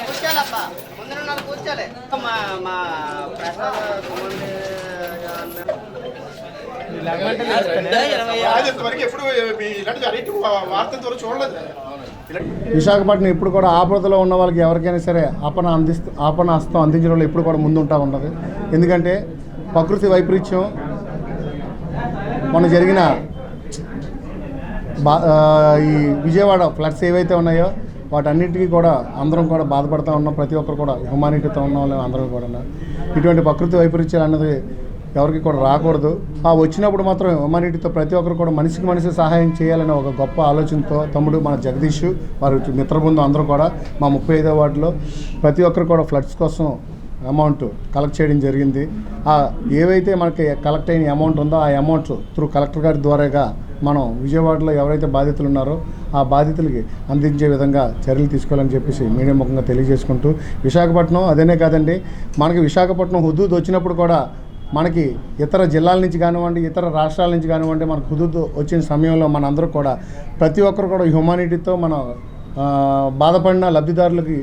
కూర్చోాలప్పా ముందర నాలుగు కూర్చోలే. మా మా ప్రసాద్ ఎప్పుడు చూడలేదు విశాఖపట్నం ఇప్పుడు కూడా ఆపదలో ఉన్న వాళ్ళకి ఎవరికైనా సరే ఆపణ అందిస్తూ ఆపణ హస్తం అందించడంలో ఇప్పుడు కూడా ముందు ఉంటా ఉన్నది ఎందుకంటే ప్రకృతి వైపరీత్యం మొన్న జరిగిన బా ఈ విజయవాడ ఫ్లడ్స్ ఏవైతే ఉన్నాయో వాటన్నిటికీ కూడా అందరం కూడా బాధపడుతూ ఉన్నాం. ప్రతి ఒక్కరు కూడా హ్యుమానిటీతో ఉన్న వాళ్ళు అందరం కూడా ఇటువంటి ప్రకృతి వైపరీత్యాలు అన్నది ఎవరికి కూడా రాకూడదు. ఆ వచ్చినప్పుడు మాత్రం హ్యుమానిటీతో ప్రతి ఒక్కరు కూడా మనిషికి మనిషి సహాయం చేయాలనే ఒక గొప్ప ఆలోచనతో తమ్ముడు మన జగదీష్ వారి మిత్రబృందం అందరూ కూడా మా ముప్పై ఐదో వార్డులో ప్రతి ఒక్కరు కూడా ఫ్లడ్స్ కోసం అమౌంట్ కలెక్ట్ చేయడం జరిగింది. ఆ ఏవైతే మనకి కలెక్ట్ అయిన అమౌంట్ ఉందో ఆ అమౌంట్ త్రూ కలెక్టర్ గారి ద్వారాగా మనం విజయవాడలో ఎవరైతే బాధితులు ఉన్నారో ఆ బాధితులకి అందించే విధంగా చర్యలు తీసుకోవాలని చెప్పేసి మీడియా ముఖంగా తెలియజేసుకుంటూ విశాఖపట్నం అదేనే కాదండి మనకి విశాఖపట్నం హుదూద్ వచ్చినప్పుడు కూడా మనకి ఇతర జిల్లాల నుంచి కానివ్వండి ఇతర రాష్ట్రాల నుంచి కానివ్వండి మనకు హుదూద్ వచ్చిన సమయంలో మనందరూ కూడా ప్రతి ఒక్కరు కూడా హ్యుమానిటీతో మన బాధపడిన లబ్ధిదారులకి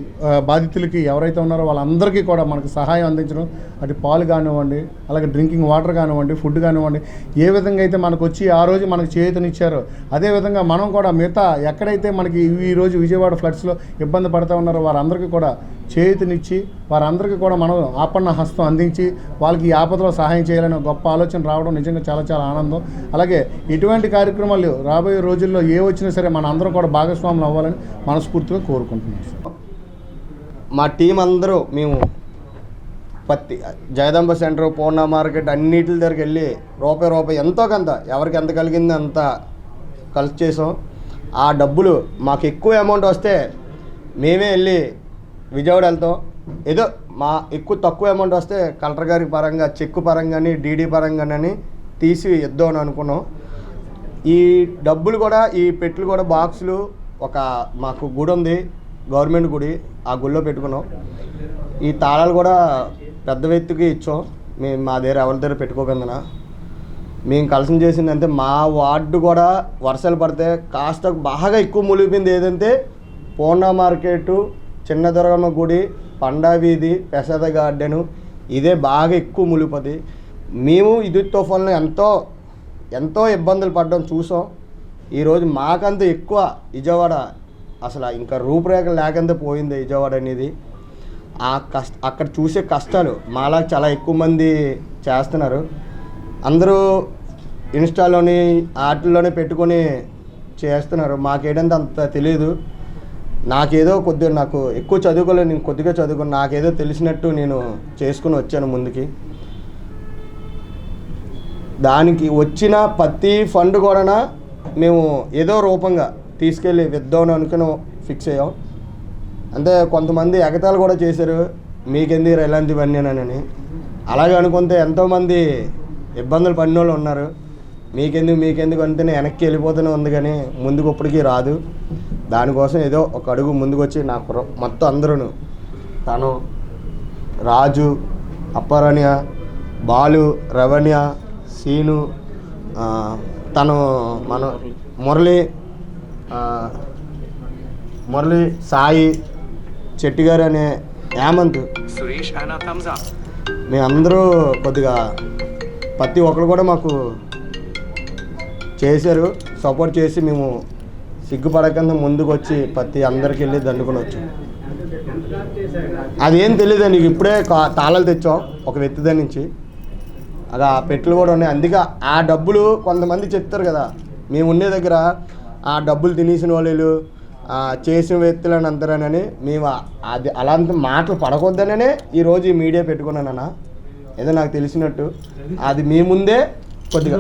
బాధితులకి ఎవరైతే ఉన్నారో వాళ్ళందరికీ కూడా మనకు సహాయం అందించడం అటు పాలు కానివ్వండి అలాగే డ్రింకింగ్ వాటర్ కానివ్వండి ఫుడ్ కానివ్వండి ఏ విధంగా అయితే మనకు వచ్చి ఆ రోజు మనకు చేయూతనిచ్చారో అదేవిధంగా మనం కూడా మిగతా ఎక్కడైతే మనకి ఈ రోజు విజయవాడ ఫ్లడ్స్లో ఇబ్బంది పడుతూ ఉన్నారో వారందరికీ కూడా చేతినిచ్చి వారందరికీ కూడా మనం ఆపన్న హస్తం అందించి వాళ్ళకి ఈ ఆపదలో సహాయం చేయాలనే గొప్ప ఆలోచన రావడం నిజంగా చాలా చాలా ఆనందం. అలాగే ఇటువంటి కార్యక్రమాలు రాబోయే రోజుల్లో ఏ వచ్చినా సరే మన అందరం కూడా భాగస్వాములు అవ్వాలని మనస్ఫూర్తిగా కోరుకుంటున్నాం. మా టీం అందరూ మేము పత్తి జగదంబ సెంటర్ పూర్ణ మార్కెట్ అన్నిటి దగ్గరికి వెళ్ళి రూపాయి రూపాయి ఎంతో కొంత ఎవరికి ఎంత కలిగిందో అంత కలిసి చేసాం. ఆ డబ్బులు మాకు ఎక్కువ అమౌంట్ వస్తే మేమే వెళ్ళి విజయవాడ వెళ్తాం ఏదో మా ఎక్కువ తక్కువ అమౌంట్ వస్తే కలెక్టర్ గారి పరంగా చెక్కు పరంగాని డీడీ పరంగానని తీసి ఇద్దాం అని అనుకున్నాం. ఈ డబ్బులు కూడా ఈ పెట్లు కూడా బాక్సులు ఒక మాకు గుడి ఉంది గవర్నమెంట్ గుడి ఆ గుడిలో పెట్టుకున్నాం. ఈ తాళాలు కూడా పెద్ద వ్యక్తికి ఇచ్చాం. మేము మా దగ్గర ఎవరి దగ్గర పెట్టుకోకుండా మేము కలిసి చేసింది అంటే మా వార్డు కూడా వర్షాలు పడితే కాస్త బాగా ఎక్కువ మునిగిపోయింది. ఏదంటే పూర్ణ మార్కెట్ చిన్న దుర్గమ్మ గుడి పండా వీధి ప్రసాద గార్డెను ఇదే బాగా ఎక్కువ ములిపోతుంది మేము ఇది తుఫాన్లో ఎంతో ఎంతో ఇబ్బందులు పడ్డం చూసాం. ఈరోజు మాకంత ఎక్కువ విజయవాడ అసలు ఇంకా రూపురేఖ లేకుండా పోయింది విజయవాడ అనేది. ఆ కష్ట అక్కడ చూసే కష్టాలు మాలా చాలా ఎక్కువ మంది చేస్తున్నారు. అందరూ ఇన్స్టాలోని వాటిల్లోనే పెట్టుకొని చేస్తున్నారు. మాకేటంటే అంత తెలియదు. నాకేదో కొద్దిగా నాకు ఎక్కువ చదువుకోలేదు నేను కొద్దిగా చదువుకుని నాకేదో తెలిసినట్టు నేను చేసుకుని వచ్చాను ముందుకి. దానికి వచ్చిన ప్రతి ఫండ్ కూడా మేము ఏదో రూపంగా తీసుకెళ్ళి విద్దామని అనుకుని ఫిక్స్ అయ్యాం. అంటే కొంతమంది ఎగతాలు కూడా చేశారు మీకెందుకు ఇలాంటివన్నీనని అలాగే అనుకుంటే ఎంతోమంది ఇబ్బందులు పడిన వాళ్ళు ఉన్నారు. మీకెందుకు మీకెందుకు అంటేనే వెనక్కి వెళ్ళిపోతూనే ఉంది కానీ ముందుకు ఇప్పటికీ రాదు. దానికోసం ఏదో ఒక అడుగు ముందుకు వచ్చి నాకు ర- మొత్తం అందరూ తను రాజు అప్పరణ్య బాలు రవణ్య సీను తను మన మురళి మురళి సాయి చెట్టి గారు అనే హేమంత్ up. మేమందరూ కొద్దిగా ప్రతి ఒక్కరు కూడా మాకు చేశారు సపోర్ట్ చేసి మేము సిగ్గుపడకుండా ముందుకు వచ్చి ప్రతి అందరికి వెళ్ళి దండుకొని వచ్చాం అదేం తెలియదు నీకు ఇప్పుడే కా- తాళాలు తెచ్చాం ఒక వ్యక్తి దగ్గర నుంచి అలా పెట్లు కూడా ఉన్నాయి. అందుకే ఆ డబ్బులు కొంతమంది చెప్తారు కదా మేము ఉండే దగ్గర ఆ డబ్బులు తినేసిన వాళ్ళు చేసిన వ్యక్తులు అని అంటారనని మేము అది అలాంటి మాటలు పడకొద్దననే ఈరోజు ఈ మీడియా పెట్టుకున్నానన్నా. ఏదో నాకు తెలిసినట్టు. అది మీ ముందే కొద్దిగా.